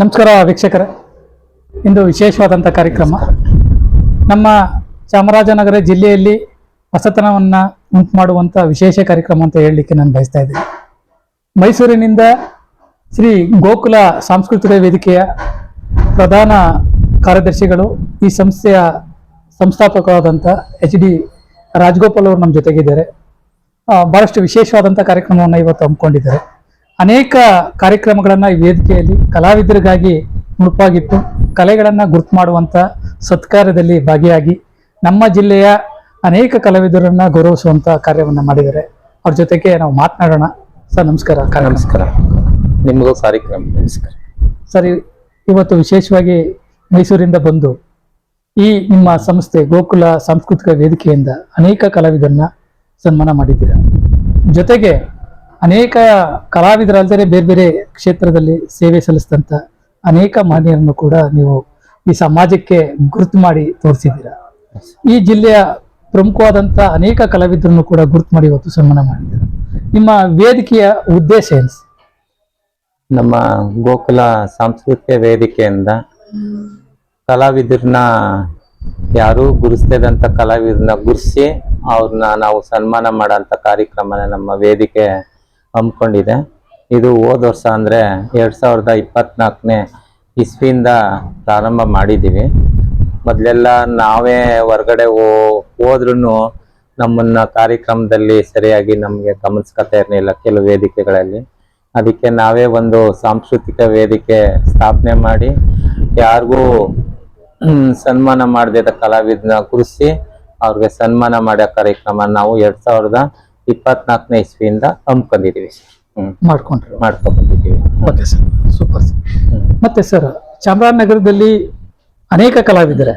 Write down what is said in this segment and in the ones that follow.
ನಮಸ್ಕಾರ ವೀಕ್ಷಕರೇ. ಇಂದು ವಿಶೇಷವಾದಂಥ ಕಾರ್ಯಕ್ರಮ. ನಮ್ಮ ಚಾಮರಾಜನಗರ ಜಿಲ್ಲೆಯಲ್ಲಿ ಹೊಸತನವನ್ನು ಉಂಟು ಮಾಡುವಂಥ ವಿಶೇಷ ಕಾರ್ಯಕ್ರಮ ಅಂತ ಹೇಳಲಿಕ್ಕೆ ನಾನು ಬಯಸ್ತಾ ಇದ್ದೀನಿ. ಮೈಸೂರಿನಿಂದ ಶ್ರೀ ಗೋಕುಲ ಸಾಂಸ್ಕೃತಿಕ ವೇದಿಕೆಯ ಪ್ರಧಾನ ಕಾರ್ಯದರ್ಶಿಗಳು, ಈ ಸಂಸ್ಥೆಯ ಸಂಸ್ಥಾಪಕರಾದಂಥ ಎಚ್ ಡಿ ರಾಜಗೋಪಾಲ್ ಅವರು ನಮ್ಮ ಜೊತೆಗಿದ್ದಾರೆ. ಭಾಳಷ್ಟು ವಿಶೇಷವಾದಂಥ ಕಾರ್ಯಕ್ರಮವನ್ನು ಇವತ್ತು ಹಮ್ಮಿಕೊಂಡಿದ್ದಾರೆ. ಅನೇಕ ಕಾರ್ಯಕ್ರಮಗಳನ್ನು ಈ ವೇದಿಕೆಯಲ್ಲಿ ಕಲಾವಿದರಿಗಾಗಿ ಮುಡುಪಾಗಿಟ್ಟು ಕಲೆಗಳನ್ನು ಗುರುತು ಮಾಡುವಂಥ ಸತ್ಕಾರ್ಯದಲ್ಲಿ ಭಾಗಿಯಾಗಿ ನಮ್ಮ ಜಿಲ್ಲೆಯ ಅನೇಕ ಕಲಾವಿದರನ್ನ ಗೌರವಿಸುವಂಥ ಕಾರ್ಯವನ್ನು ಮಾಡಿದ್ದಾರೆ. ಅವ್ರ ಜೊತೆಗೆ ನಾವು ಮಾತನಾಡೋಣ. ಸರ್ ನಮಸ್ಕಾರ. ನಮಸ್ಕಾರ. ನಿಮಗೂ ಕಾರ್ಯಕ್ರಮ ನಮಸ್ಕಾರ. ಸರ್ ಇವತ್ತು ವಿಶೇಷವಾಗಿ ಮೈಸೂರಿಂದ ಬಂದು ಈ ನಿಮ್ಮ ಸಂಸ್ಥೆ ಗೋಕುಲ ಸಾಂಸ್ಕೃತಿಕ ವೇದಿಕೆಯಿಂದ ಅನೇಕ ಕಲಾವಿದರನ್ನ ಸನ್ಮಾನ ಮಾಡಿದ್ದೀರಾ. ಜೊತೆಗೆ ಅನೇಕ ಕಲಾವಿದರಲ್ಲದೆ ಬೇರೆ ಬೇರೆ ಕ್ಷೇತ್ರದಲ್ಲಿ ಸೇವೆ ಸಲ್ಲಿಸಿದಂಥ ಅನೇಕ ಮಾನ್ಯರನ್ನು ಕೂಡ ನೀವು ಈ ಸಮಾಜಕ್ಕೆ ಗುರುತು ಮಾಡಿ ತೋರಿಸಿದ್ದೀರಾ. ಈ ಜಿಲ್ಲೆಯ ಪ್ರಮುಖವಾದಂಥ ಅನೇಕ ಕಲಾವಿದರನ್ನು ಕೂಡ ಗುರುತು ಮಾಡಿ ಇವತ್ತು ಸನ್ಮಾನ ಮಾಡಿದ್ದೀರಾ. ನಿಮ್ಮ ವೇದಿಕೆಯ ಉದ್ದೇಶ ಏನು? ನಮ್ಮ ಗೋಕುಲ ಸಾಂಸ್ಕೃತಿಕ ವೇದಿಕೆಯಿಂದ ಕಲಾವಿದರನ್ನ ಯಾರು ಗುರುಸ್ತಿದಂಥ ಕಲಾವಿದರನ್ನ ಗುರುಸಿ ಅವ್ರನ್ನ ನಾವು ಸನ್ಮಾನ ಮಾಡೋಂಥ ಕಾರ್ಯಕ್ರಮನ ನಮ್ಮ ವೇದಿಕೆ ಹಮ್ಮಿಕೊಂಡಿದೆ. ಇದು ಹೋದ ವರ್ಷ ಅಂದರೆ ಎರಡು ಸಾವಿರದ ಇಪ್ಪತ್ತ್ನಾಲ್ಕನೇ ಇಸ್ವಿಯಿಂದ ಪ್ರಾರಂಭ ಮಾಡಿದ್ದೀವಿ ಮೊದಲೆಲ್ಲ ನಾವೇ ಹೊರಗಡೆ ಹೋದ್ರೂ ನಮ್ಮನ್ನು ಕಾರ್ಯಕ್ರಮದಲ್ಲಿ ಸರಿಯಾಗಿ ನಮಗೆ ಗಮನಿಸ್ಕೊತಾ ಇರಲಿಲ್ಲ ಕೆಲವು ವೇದಿಕೆಗಳಲ್ಲಿ. ಅದಕ್ಕೆ ನಾವೇ ಒಂದು ಸಾಂಸ್ಕೃತಿಕ ವೇದಿಕೆ ಸ್ಥಾಪನೆ ಮಾಡಿ, ಯಾರಿಗೂ ಸನ್ಮಾನ ಮಾಡದಿದ್ದ ಕಲಾವಿದನ ಗುರುಸಿ ಅವ್ರಿಗೆ ಸನ್ಮಾನ ಮಾಡೋ ಕಾರ್ಯಕ್ರಮ ನಾವು ಎರಡು ಸಾವಿರದ ಇಪ್ಪತ್ನಾಲ್ಕನೇ ಇಸ್ವಿಯಿಂದ ಹಮ್ಮಿಕೊಂಡಿದ್ದೀವಿ ಸರ್. ಮಾಡ್ಕೊಂಡ್ರು. ಮಾಡ್ಕೊಂಡಿದ್ದೀವಿ ಓಕೆ ಸರ್. Super sir. ಮತ್ತೆ ಸರ್ ಚಾಮರಾಜನಗರದಲ್ಲಿ ಅನೇಕ ಕಲಾವಿದರೆ.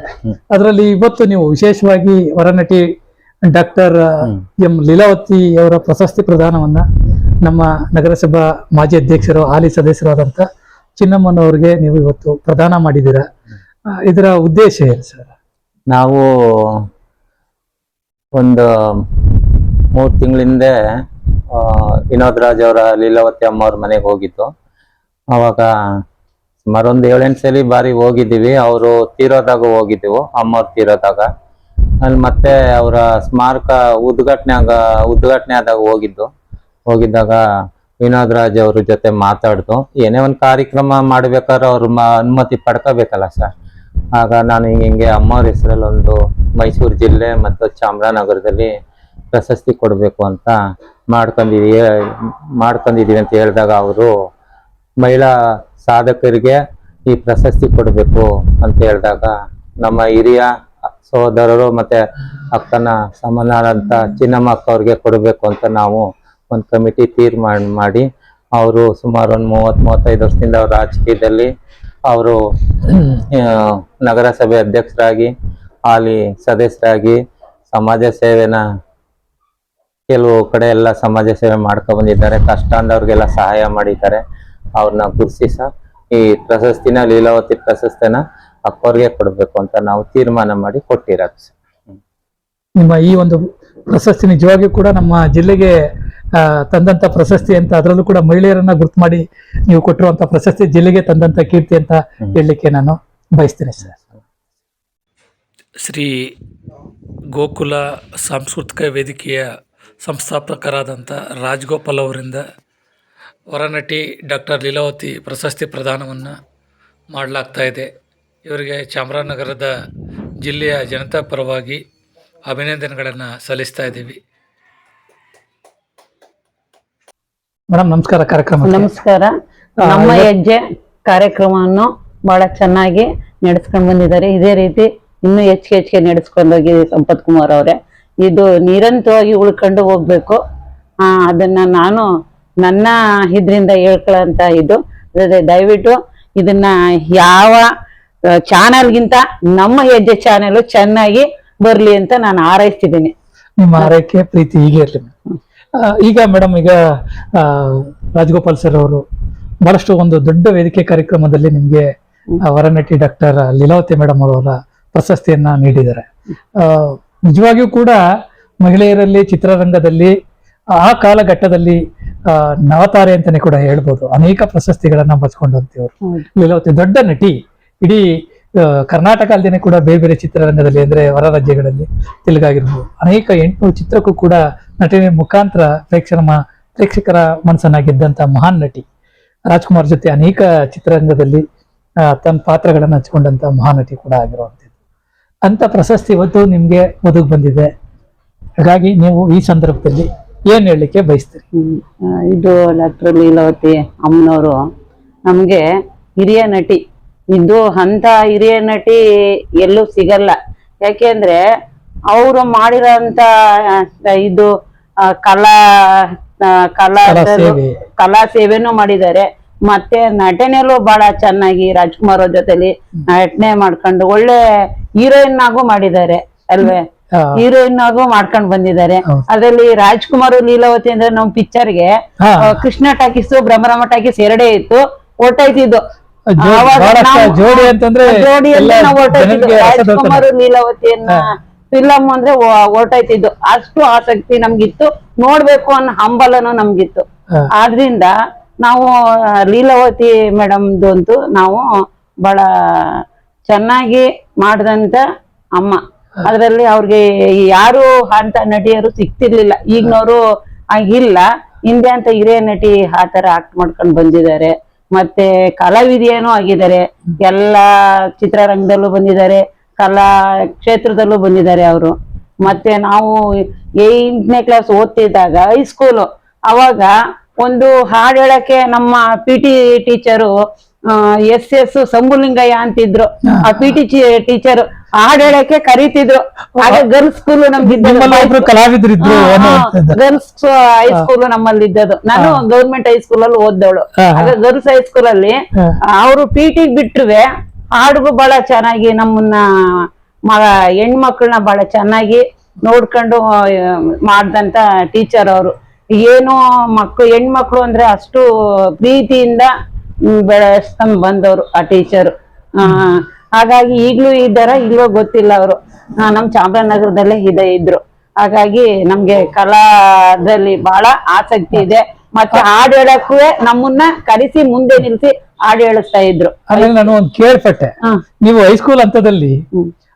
ಅದರಲ್ಲಿ ಇವತ್ತು ನೀವು ವಿಶೇಷವಾಗಿ ವರನಟಿ ಡಾಕ್ಟರ್ ಎಂ ಲೀಲಾವತಿ ಅವರ ಪ್ರಶಸ್ತಿ ಪ್ರದಾನವನ್ನ ನಮ್ಮ ನಗರಸಭಾ ಮಾಜಿ ಅಧ್ಯಕ್ಷರು ಹಾಲಿ ಸದಸ್ಯರಾದಂಥ ಚಿನ್ನಮ್ಮನವ್ರಿಗೆ ನೀವು ಇವತ್ತು ಪ್ರದಾನ ಮಾಡಿದ್ದೀರಾ. ಇದರ ಉದ್ದೇಶ ಏನು ಸರ್? ನಾವು ಒಂದು ಮೂರು ತಿಂಗಳಿಂದ ವಿನೋದ್ ರಾಜ್ ಅವರ ಲೀಲಾವತಿ ಅಮ್ಮ ಅವ್ರ ಮನೆಗೆ ಹೋಗಿದ್ದು. ಅವಾಗ ಸುಮಾರು ಒಂದು ಏಳೆಂಟು ಸಲ ಬಾರಿ ಹೋಗಿದ್ದೀವಿ. ಅವರು ತೀರೋದಾಗ ಹೋಗಿದ್ದೆವು, ಅಮ್ಮವ್ರು ತೀರೋದಾಗ. ಅಲ್ಲಿ ಮತ್ತೆ ಅವರ ಸ್ಮಾರಕ ಉದ್ಘಾಟನೆ ಉದ್ಘಾಟನೆ ಆದಾಗ ಹೋಗಿದ್ದು. ಹೋಗಿದ್ದಾಗ ವಿನೋದ್ ರಾಜ್ ಅವ್ರ ಜೊತೆ ಮಾತಾಡ್ದು. ಏನೇ ಒಂದು ಕಾರ್ಯಕ್ರಮ ಮಾಡ್ಬೇಕಾದ್ರೆ ಅವ್ರ ಅನುಮತಿ ಪಡ್ಕೋಬೇಕಲ್ಲ ಸರ್. ಆಗ ನಾನು ಹಿಂಗೆ ಹಿಂಗೆ ಅಮ್ಮವ್ರ ಹೆಸರಲ್ಲಿ ಒಂದು ಮೈಸೂರು ಜಿಲ್ಲೆ ಮತ್ತು ಚಾಮರಾಜನಗರದಲ್ಲಿ ಪ್ರಶಸ್ತಿ ಕೊಡಬೇಕು ಅಂತ ಮಾಡ್ಕೊಂಡಿದೀವಿ ಮಾಡ್ಕೊಂಡಿದ್ದೀವಿ ಅಂತ ಹೇಳಿದಾಗ ಅವರು, ಮಹಿಳಾ ಸಾಧಕರಿಗೆ ಈ ಪ್ರಶಸ್ತಿ ಕೊಡಬೇಕು ಅಂತ ಹೇಳಿದಾಗ ನಮ್ಮ ಹಿರಿಯ ಸಹೋದರರು ಮತ್ತೆ ಅಕ್ಕನ ಸಮಾನರಾದಂಥ ಚಿನ್ನಮ್ಮ ಅಕ್ಕ ಅವ್ರಿಗೆ ಕೊಡಬೇಕು ಅಂತ ನಾವು ಒಂದು ಕಮಿಟಿ ತೀರ್ಮಾನ ಮಾಡಿ, ಅವರು ಸುಮಾರು ಒಂದು ಮೂವತ್ತು, ಮೂವತ್ತೈದು ವರ್ಷದಿಂದ ಅವ್ರ ರಾಜಕೀಯದಲ್ಲಿ ಅವರು ನಗರಸಭೆ ಅಧ್ಯಕ್ಷರಾಗಿ ಅಲ್ಲಿ ಸದಸ್ಯರಾಗಿ, ಸಮಾಜ ಸೇವೆನ ಕೆಲವು ಕಡೆ ಎಲ್ಲ ಸಮಾಜ ಸೇವೆ ಮಾಡ್ಕೊ ಬಂದಿದ್ದಾರೆ. ಕಷ್ಟ ಅಂದವ್ರಿಗೆಲ್ಲ ಸಹಾಯ ಮಾಡಿದ್ದಾರೆ. ಅವ್ರನ್ನ ಗುರುಸಿ ಸಹ ಈ ಪ್ರಶಸ್ತಿನ ಲೀಲಾವತಿ ಪ್ರಶಸ್ತಿನ ಅಕ್ಕವ್ರಿಗೆ ಕೊಡಬೇಕು ಅಂತ ನಾವು ತೀರ್ಮಾನ ಮಾಡಿ ಕೊಟ್ಟಿರೋದು ಸರ್. ನಿಮ್ಮ ಈ ಒಂದು ಪ್ರಶಸ್ತಿ ನಿಜವಾಗಿಯೂ ಕೂಡ ನಮ್ಮ ಜಿಲ್ಲೆಗೆ ಆ, ತಂದಂತ ಪ್ರಶಸ್ತಿ ಅಂತ ಅದರಲ್ಲೂ ಕೂಡ ಮಹಿಳೆಯರನ್ನ ಗುರುತು ಮಾಡಿ ನೀವು ಕೊಟ್ಟಿರುವಂತ ಪ್ರಶಸ್ತಿ ಜಿಲ್ಲೆಗೆ ತಂದಂತ ಕೀರ್ತಿ ಅಂತ ಹೇಳಲಿಕ್ಕೆ ನಾನು ಬಯಸ್ತೇನೆ ಸರ್. ಶ್ರೀ ಗೋಕುಲ ಸಾಂಸ್ಕೃತಿಕ ವೇದಿಕೆಯ ಸಂಸ್ಥಾಪಕರಾದಂಥ ರಾಜಗೋಪಾಲ್ ಅವರಿಂದ ವರನಟಿ ಡಾಕ್ಟರ್ ಲೀಲಾವತಿ ಪ್ರಶಸ್ತಿ ಪ್ರದಾನವನ್ನು ಮಾಡಲಾಗ್ತಾ ಇದೆ. ಇವರಿಗೆ ಚಾಮರಾಜನಗರದ ಜಿಲ್ಲೆಯ ಜನತಾ ಪರವಾಗಿ ಅಭಿನಂದನೆಗಳನ್ನು ಸಲ್ಲಿಸ್ತಾ ಇದ್ದೀವಿ. ಮೇಡಮ್ ನಮಸ್ಕಾರ ಕಾರ್ಯಕ್ರಮ ನಮಸ್ಕಾರ. ನಮ್ಮ ಹೆಜ್ಜೆ ಕಾರ್ಯಕ್ರಮವನ್ನು ಬಹಳ ಚೆನ್ನಾಗಿ ನಡೆಸ್ಕೊಂಡು ಬಂದಿದ್ದಾರೆ. ಇದೇ ರೀತಿ ಇನ್ನೂ ಹೆಚ್ಚಿಗೆ ಹೆಚ್ಚಿಗೆ ನಡೆಸ್ಕೊಂಡು ಹೋಗಿ ಸಂಪತ್ ಕುಮಾರ್ ಅವರೇ. ಇದು ನಿರಂತರವಾಗಿ ಉಳ್ಕೊಂಡು ಹೋಗ್ಬೇಕು. ಆ, ಅದನ್ನ ನಾನು ನನ್ನ ಇದ್ರಿಂದ ಹೇಳ್ಕೊಳ್ಳೋಂತ ಇದು. ದಯವಿಟ್ಟು ಇದನ್ನ ಯಾವ ಚಾನಲ್ಗಿಂತ ನಮ್ಮ ಹೆಜ್ಜೆ ಚಾನೆಲ್ ಚೆನ್ನಾಗಿ ಬರ್ಲಿ ಅಂತ ನಾನು ಹಾರೈಸ್ತಿದ್ದೀನಿ. ನಿಮ್ಮ ಆರೈಕೆ ಪ್ರೀತಿ ಹೀಗೆ ಇರಲಿ ಈಗ ಮೇಡಮ್ ಈಗ ಆ, ರಾಜಗೋಪಾಲ್ ಸರ್ ಅವರು ಬಹಳಷ್ಟು ಒಂದು ದೊಡ್ಡ ವೇದಿಕೆ ಕಾರ್ಯಕ್ರಮದಲ್ಲಿ ನಿಮಗೆ ವರನಟಿ ಡಾಕ್ಟರ್ ಲೀಲಾವತಿ ಮೇಡಮ್ ಅವರ ಪ್ರಶಸ್ತಿಯನ್ನ ನೀಡಿದ್ದಾರೆ. ನಿಜವಾಗಿಯೂ ಕೂಡ ಮಹಿಳೆಯರಲ್ಲಿ ಚಿತ್ರರಂಗದಲ್ಲಿ ಆ ಕಾಲಘಟ್ಟದಲ್ಲಿ ನವತಾರೆ ಅಂತಾನೆ ಕೂಡ ಹೇಳ್ಬೋದು. ಅನೇಕ ಪ್ರಶಸ್ತಿಗಳನ್ನ ಬಚ್ಕೊಂಡಂತೇವ್ರು ಇಲ್ಲಿ ಲೀಲಾವತಿ ದೊಡ್ಡ ನಟಿ ಇಡೀ ಕರ್ನಾಟಕ ಅಲ್ಲದೆ ಕೂಡ ಬೇರೆ ಬೇರೆ ಚಿತ್ರರಂಗದಲ್ಲಿ ಅಂದ್ರೆ ಹೊರ ರಾಜ್ಯಗಳಲ್ಲಿ ತೆಲುಗಾಗಿರ್ಬೋದು. ಅನೇಕ ಎಂಟು ಚಿತ್ರಕ್ಕೂ ಕೂಡ ನಟನೆ ಮುಖಾಂತರ ಪ್ರೇಕ್ಷಕ ಪ್ರೇಕ್ಷಕರ ಮನಸ್ಸನ್ನಾಗಿದ್ದಂತ ಮಹಾನ್ ನಟಿ ರಾಜ್ಕುಮಾರ್ ಜೊತೆ ಅನೇಕ ಚಿತ್ರರಂಗದಲ್ಲಿ ತನ್ನ ಪಾತ್ರಗಳನ್ನು ಹಚ್ಕೊಂಡಂತ ಮಹಾನಟಿ ಕೂಡ ಆಗಿರುವಂಥದ್ದು ಅಂತ ಪ್ರಶಸ್ತಿ ಇವತ್ತು ನಿಮ್ಗೆ ಒದಗಿ ಬಂದಿದೆ. ಹಾಗಾಗಿ ನೀವು ಈ ಸಂದರ್ಭದಲ್ಲಿ ಏನ್ ಹೇಳಲಿಕ್ಕೆ ಬಯಸ್ತೀರಿ? ಇದು ಡಾಕ್ಟರ್ ಲೀಲಾವತಿ ಅಮ್ಮನವರು ನಮ್ಗೆ ಹಿರಿಯ ನಟಿ. ಇದು ಅಂತ ಹಿರಿಯ ನಟಿ ಎಲ್ಲೂ ಸಿಗಲ್ಲ. ಯಾಕೆಂದ್ರೆ ಅವರು ಮಾಡಿರೋಂತ ಇದು ಕಲಾ ಕಲಾ. ಕಲಾ ಸೇವೆನೂ ಮಾಡಿದ್ದಾರೆ. ಮತ್ತೆ ನಟನೆಯಲ್ಲೂ ಬಹಳ ಚೆನ್ನಾಗಿ ರಾಜ್ಕುಮಾರ್ ಅವ್ರ ಜೊತೆಲಿ ನಟನೆ ಮಾಡ್ಕೊಂಡು ಒಳ್ಳೆ ಹೀರೋಯಿನ್ ಆಗು ಮಾಡಿದ್ದಾರೆ ಅಲ್ವೇ? ಹೀರೋಯಿನ್ ಆಗು ಮಾಡ್ಕೊಂಡ್ ಬಂದಿದ್ದಾರೆ. ಅದ್ರಲ್ಲಿ ರಾಜ್ಕುಮಾರ್ ಲೀಲಾವತಿ ಅಂದ್ರೆ ನಮ್ ಪಿಕ್ಚರ್ಗೆ ಗೆ ಕೃಷ್ಣ ಟಾಕೀಸ್ ಬ್ರಹ್ಮರಾಮ ಟಾಕೀಸ್ ಎರಡೇ ಇತ್ತು ಒಟ್ಟಾಯ್ತಿದ್ದು ಜೋಡಿ- ಅಂತಂದ್ರೆ ನಾವು. ರಾಜ್ಕುಮಾರ್ ಲೀಲಾವತಿಯನ್ನ ಫಿಲಂ ಅಂದ್ರೆ ಹೊರಟಾಯ್ತಿದ್ದು. ಅಷ್ಟು ಆಸಕ್ತಿ ನಮ್ಗಿತ್ತು. ನೋಡ್ಬೇಕು ಅನ್ನೋ ಹಂಬಲನು ನಮ್ಗಿತ್ತು. ಆದ್ರಿಂದ ನಾವು ಲೀಲಾವತಿ ಮೇಡಮ್ದು ಅಂತೂ ನಾವು ಬಹಳ ಚೆನ್ನಾಗಿ ಮಾಡಿದಂತ ಅಮ್ಮ. ಅದರಲ್ಲಿ ಅವ್ರಿಗೆ ಯಾರು ಅಂತ ನಟಿಯರು ಸಿಗ್ತಿರ್ಲಿಲ್ಲ. ಈಗಿನವರು ಆಗಿಲ್ಲ ಹಿಂದೆ ಅಂತ ಹಿರಿಯ ನಟಿ ಆ ತರ ಆಕ್ಟ್ ಮಾಡ್ಕೊಂಡು ಬಂದಿದ್ದಾರೆ. ಮತ್ತೆ ಕಲಾವಿದೆಯೇನೂ ಆಗಿದ್ದಾರೆ. ಎಲ್ಲ ಚಿತ್ರರಂಗದಲ್ಲೂ ಬಂದಿದ್ದಾರೆ. ಕಲಾ ಕ್ಷೇತ್ರದಲ್ಲೂ ಬಂದಿದ್ದಾರೆ ಅವರು. ಮತ್ತೆ ನಾವು ಎಂಟನೇ ಕ್ಲಾಸ್ ಓದ್ತಿದ್ದಾಗ ಹೈಸ್ಕೂಲು ಅವಾಗ ಒಂದು ಹಾಡು ಹೇಳಕ್ಕೆ ನಮ್ಮ P T teacher S S Sangulingaiah ಅಂತಿದ್ರು. ಆ ಪಿ ಟಿ ಟೀಚರ್ ಹಾಡು ಹೇಳಕ್ಕೆ ಕರೀತಿದ್ರು. ಆಗ ಗರ್ಲ್ಸ್ ಸ್ಕೂಲ್ ಕಲಾವಿದ್ರು. ಗರ್ಲ್ಸ್ ಹೈಸ್ಕೂಲ್ ನಮ್ಮಲ್ಲಿ ಇದ್ದದ್ದು. ನಾನು ಗೌರ್ಮೆಂಟ್ ಹೈಸ್ಕೂಲ್ ಅಲ್ಲಿ ಓದ್ದವಳು. ಆಗ ಗರ್ಲ್ಸ್ ಹೈಸ್ಕೂಲ್ ಅಲ್ಲಿ. ಅವರು ಪಿ ಟಿ ಬಿಟ್ರುವೆ ಹಾಡುಗೂ ಬಹಳ ಚೆನ್ನಾಗಿ ನಮ್ಮನ್ನ ಹೆಣ್ಮಕ್ಳನ್ನ ಬಹಳ ಚೆನ್ನಾಗಿ ನೋಡ್ಕೊಂಡು ಮಾಡ್ದಂತ ಟೀಚರ್ ಅವರು. ಏನು ಮಕ್ಕಳು ಹೆಣ್ಮಕ್ಳು ಅಂದ್ರೆ ಅಷ್ಟು ಪ್ರೀತಿಯಿಂದ ಬೆಳೆಸ್ಕೊಂಡ್ ಬಂದವರು ಆ ಟೀಚರ್ ಹಾಗಾಗಿ ಈಗ್ಲೂ ಇದ್ದಾರ ಇಲ್ವೋ ಗೊತ್ತಿಲ್ಲ ಅವರು. ನಮ್ ಚಾಮರಾಜನಗರದಲ್ಲೇ ಇದೆ ಇದ್ರು. ಹಾಗಾಗಿ ನಮ್ಗೆ ಕಲಾದಲ್ಲಿ ಬಹಳ ಆಸಕ್ತಿ ಇದೆ. ಮತ್ತೆ ಹಾಡು ಹೇಳಕ್ಕೂ ನಮ್ಮನ್ನ ಕರೆಸಿ ಮುಂದೆ ನಿಲ್ಸಿ ಹಾಡು ಹೇಳಿಸ್ತಾ ಇದ್ರು. ಆಮೇಲೆ ನಾನು ಒಂದು ಕೇಳ್ಪಟ್ಟೆ. ನೀವು ಹೈಸ್ಕೂಲ್ ಹಂತದಲ್ಲಿ.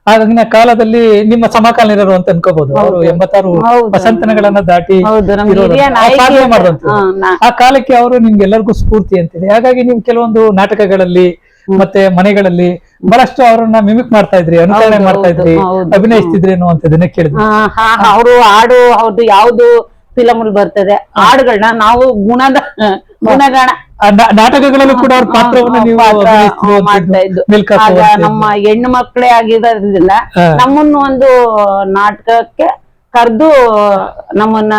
ಆಗಿನ ಕಾಲದಲ್ಲಿ ನಿಮ್ಮ ಸಮಕಾಲೀನರು ಅಂತ ಅನ್ಕೋಬಹುದು ಅವರು ಎಂಬತ್ತಾರು. ವಸಂತನಗಳನ್ನ ದಾಟಿ ಇರೋರು. ಆ ಕಾಲಕ್ಕೆ ಅವರು ನಿಮ್ಗೆಲ್ಲರಿಗೂ ಸ್ಫೂರ್ತಿ ಅಂತಿದೆ. ಹಾಗಾಗಿ ನೀವು ಕೆಲವೊಂದು ನಾಟಕಗಳಲ್ಲಿ ಮತ್ತೆ ಮನೆಗಳಲ್ಲಿ ಬಹಳಷ್ಟು ಅವರನ್ನ ಮಿಮಿಕ್ ಮಾಡ್ತಾ ಇದ್ರಿ ಅನುಕರಣೆ ಮಾಡ್ತಾ ಇದ್ರಿ. ಅಭಿನಯಿಸ್ತಿದ್ರಿ ಅನ್ನುವಂಥದ್ದನ್ನ ಕೇಳಿದ್ರಿ ಅವರು ಹಾಡು ಅವ್ರದ್ದು ಯಾವ್ದು ಫಿಲಮ್ ಬರ್ತದೆ ಹಾಡುಗಳನ್ನ ನಾವು ಗುಣದ ಗುಣಗಾಣ ನಾಟಕಗಳಲ್ಲೂ ಕೂಡ ಅವ್ರ ಪಾತ್ರವನ್ನ ನೀವು ಮಾಡ್ತಾ ಇದ್ದು. ಆಗ ನಮ್ಮ ಹೆಣ್ಣು ಮಕ್ಕಳೇ ಆಗಿರೋದ್ರಿಂದ ನಮ್ಮನ್ನು ಒಂದು ನಾಟಕಕ್ಕೆ ಕರೆದು ನಮ್ಮನ್ನ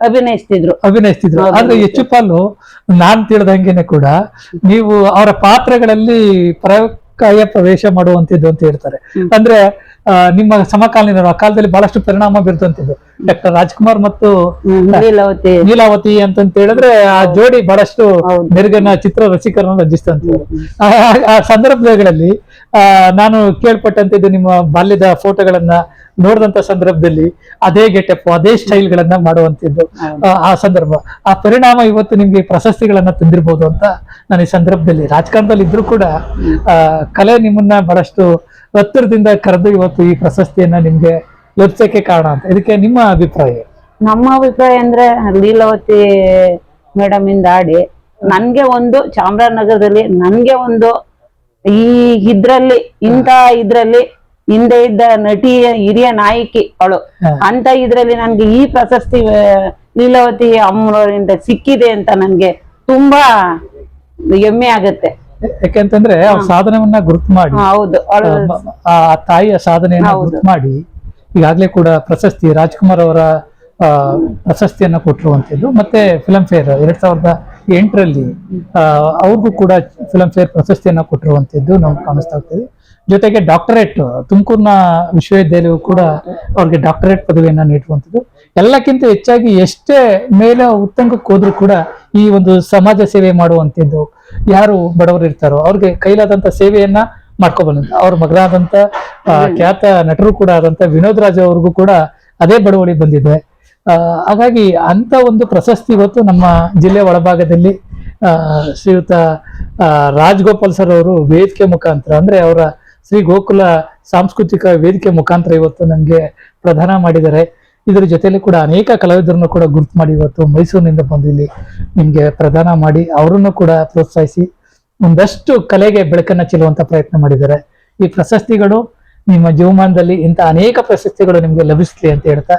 ಅಭಿನಯಿಸ್ತಿದ್ರು. ಅಭಿನಯಿಸ್ತಿದ್ರು. ಆದ್ರೆ. ಹೆಚ್ಚು ಪಾಲು ನಾನ್ ತಿಳಿದಂಗೆನೆ ಕೂಡ ನೀವು ಅವರ ಪಾತ್ರಗಳಲ್ಲಿ ಪ್ರಯೋಗ ಪ್ರವೇಶ ಮಾಡುವಂತಿದ್ದು ಅಂತ ಹೇಳ್ತಾರೆ. ಅಂದ್ರೆ ನಿಮ್ಮ ಸಮಕಾಲೀನ ಆ ಕಾಲದಲ್ಲಿ ಬಹಳಷ್ಟು ಪರಿಣಾಮ ಬೀರ್ತಂತಿದ್ದು. ಡಾಕ್ಟರ್ ರಾಜ್ಕುಮಾರ್ ಮತ್ತು ನೀಲಾವತಿ. ಅಂತಂತ ಹೇಳಿದ್ರೆ ಆ ಜೋಡಿ ಬಹಳಷ್ಟು. ಮೆರುಗನ್ನ ಚಿತ್ರ ರಸಿಕರನ್ನು ಆ- ಆ ಸಂದರ್ಭಗಳಲ್ಲಿ ಆ ನಾನು ಇದು ನಿಮ್ಮ ಬಾಲ್ಯದ ಫೋಟೋಗಳನ್ನ ನೋಡಿದಂತ ಸಂದರ್ಭದಲ್ಲಿ ಅದೇ ಗೆಟಪ್ ಅದೇ ಸ್ಟೈಲ್ ಗಳನ್ನ ಮಾಡುವಂತಿದ್ದು ಆ- ಸಂದರ್ಭ. ಆ ಪರಿಣಾಮ ಇವತ್ತು ನಿಮ್ಗೆ ಪ್ರಶಸ್ತಿಗಳನ್ನ ತಂದಿರ್ಬೋದು ಅಂತ ನಾನು ಈ ಸಂದರ್ಭದಲ್ಲಿ ರಾಜಕಾರಣದಲ್ಲಿ ಇದ್ರೂ ಕೂಡ ಕಲೆ ನಿಮ್ಮನ್ನ ಬಹಳಷ್ಟು ಹತ್ತಿರದಿಂದ ಕರೆದು ಇವತ್ತು ಈ ಪ್ರಶಸ್ತಿಯನ್ನ ನಿಮ್ಗೆ ಲಭಿಸಕ್ಕೆ ಕಾರಣ ಅಂತ. ಇದಕ್ಕೆ ನಿಮ್ಮ ಅಭಿಪ್ರಾಯ? ನಮ್ಮ ಅಭಿಪ್ರಾಯ ಅಂದ್ರೆ ಲೀಲಾವತಿ ಮೇಡಮ್ ಇಂದ ಆಡಿ ನನ್ಗೆ ಒಂದು ಚಾಮರಾಜನಗರದಲ್ಲಿ ನನ್ಗೆ ಒಂದು ಈ ಇದ್ರಲ್ಲಿ ಇಂತ ಇದ್ರಲ್ಲಿ ಹಿಂದೆ ಇದ್ದ ನಟಿ ಹಿರಿಯ ನಾಯಕಿ ಅವಳು. ಅಂತ ಇದ್ರಲ್ಲಿ ನನ್ಗೆ ಈ ಪ್ರಶಸ್ತಿ ಲೀಲಾವತಿ ಅಮ್ಮನವರಿಂದ ಸಿಕ್ಕಿದೆ ಅಂತ ನನ್ಗೆ ತುಂಬಾ ಹೆಮ್ಮೆ ಆಗತ್ತೆ. ಯಾಕೆಂತಂದ್ರೆ ಅವ್ರ ಸಾಧನವನ್ನ ಗುರುತು ಮಾಡಿ. ಹೌದು. ಆ, ತಾಯಿಯ ಸಾಧನೆಯನ್ನ. ಗುರುತು ಮಾಡಿ ಈಗಾಗಲೇ ಕೂಡ ಪ್ರಶಸ್ತಿ ರಾಜ್ಕುಮಾರ್ ಅವರ ಪ್ರಶಸ್ತಿಯನ್ನ ಕೊಟ್ಟಿರುವಂತದ್ದು ಮತ್ತೆ ಫಿಲಂ ಫೇರ್ ಎರಡ್ ಸಾವಿರದ ಎಂಟರಲ್ಲಿ ಅವ್ರಿಗೂ ಕೂಡ ಫಿಲಂ ಫೇರ್ ಪ್ರಶಸ್ತಿಯನ್ನ ಕೊಟ್ಟಿರುವಂತದ್ದು ನಮ್ಗೆ ಕಾಣಿಸ್ತಾ ಹೋಗ್ತೀವಿ ಜೊತೆಗೆ ಡಾಕ್ಟರೇಟ್ ತುಮಕೂರಿನ ವಿಶ್ವವಿದ್ಯಾಲಯವು ಕೂಡ ಅವ್ರಿಗೆ ಡಾಕ್ಟರೇಟ್ ಪದವಿಯನ್ನ ನೀಡುವಂಥದ್ದು ಎಲ್ಲಕ್ಕಿಂತ ಹೆಚ್ಚಾಗಿ ಎಷ್ಟೇ ಮೇಲೆ ಉತ್ತಂಗಕ್ಕೆ ಹೋದ್ರೂ ಕೂಡ ಈ ಒಂದು ಸಮಾಜ ಸೇವೆ ಮಾಡುವಂಥದ್ದು ಯಾರು ಬಡವರು ಇರ್ತಾರೋ ಅವ್ರಿಗೆ ಕೈಲಾದಂತ ಸೇವೆಯನ್ನ ಮಾಡ್ಕೋಬಲ್ಲ ಅವ್ರ ಮಗನಾದಂತ ಆ, ಖ್ಯಾತ ನಟರು ಕೂಡ ಆದಂತ ವಿನೋದ್ ರಾಜ್ ಅವ್ರಿಗೂ ಕೂಡ ಅದೇ ಬಡವಳಿ ಬಂದಿದೆ. ಹಾಗಾಗಿ ಅಂತ ಒಂದು ಪ್ರಶಸ್ತಿ ಇವತ್ತು ನಮ್ಮ ಜಿಲ್ಲೆ ಒಳಭಾಗದಲ್ಲಿ ಶ್ರೀಯುತ ರಾಜಗೋಪಾಲ್ ಸರ್ ಅವರು ವೇದಿಕೆ ಮುಖಾಂತರ, ಅಂದ್ರೆ ಅವರ ಶ್ರೀ ಗೋಕುಲ ಸಾಂಸ್ಕೃತಿಕ ವೇದಿಕೆ ಮುಖಾಂತರ ಇವತ್ತು ನನಗೆ ಪ್ರದಾನ ಮಾಡಿದ್ದಾರೆ. ಇದರ ಜೊತೆಯಲ್ಲಿ ಕೂಡ ಅನೇಕ ಕಲಾವಿದರನ್ನು ಕೂಡ ಗುರುತು ಮಾಡಿ ಇವತ್ತು ಮೈಸೂರಿನಿಂದ ಬಂದು ಇಲ್ಲಿ ನಿಮ್ಗೆ ಪ್ರದಾನ ಮಾಡಿ ಅವರನ್ನು ಕೂಡ ಪ್ರೋತ್ಸಾಹಿಸಿ ಒಂದಷ್ಟು ಕಲೆಗೆ ಬೆಳಕನ್ನ ಚೆಲ್ಲುವಂಥ ಪ್ರಯತ್ನ ಮಾಡಿದ್ದಾರೆ. ಈ ಪ್ರಶಸ್ತಿಗಳು ನಿಮ್ಮ ಜೀವಮಾನದಲ್ಲಿ ಇಂಥ ಅನೇಕ ಪ್ರಶಸ್ತಿಗಳು ನಿಮಗೆ ಲಭಿಸಲಿ ಅಂತ ಹೇಳ್ತಾ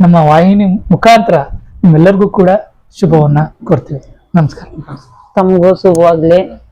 ನಮ್ಮ ವಾಹಿನಿ ಮುಖಾಂತರ ನಿಮ್ಮೆಲ್ಲರಿಗೂ ಕೂಡ ಶುಭವನ್ನ ಕೊಡ್ತೀವಿ ನಮಸ್ಕಾರ. ತಮಗೂ ಶುಭವಾಗ್ಲಿ.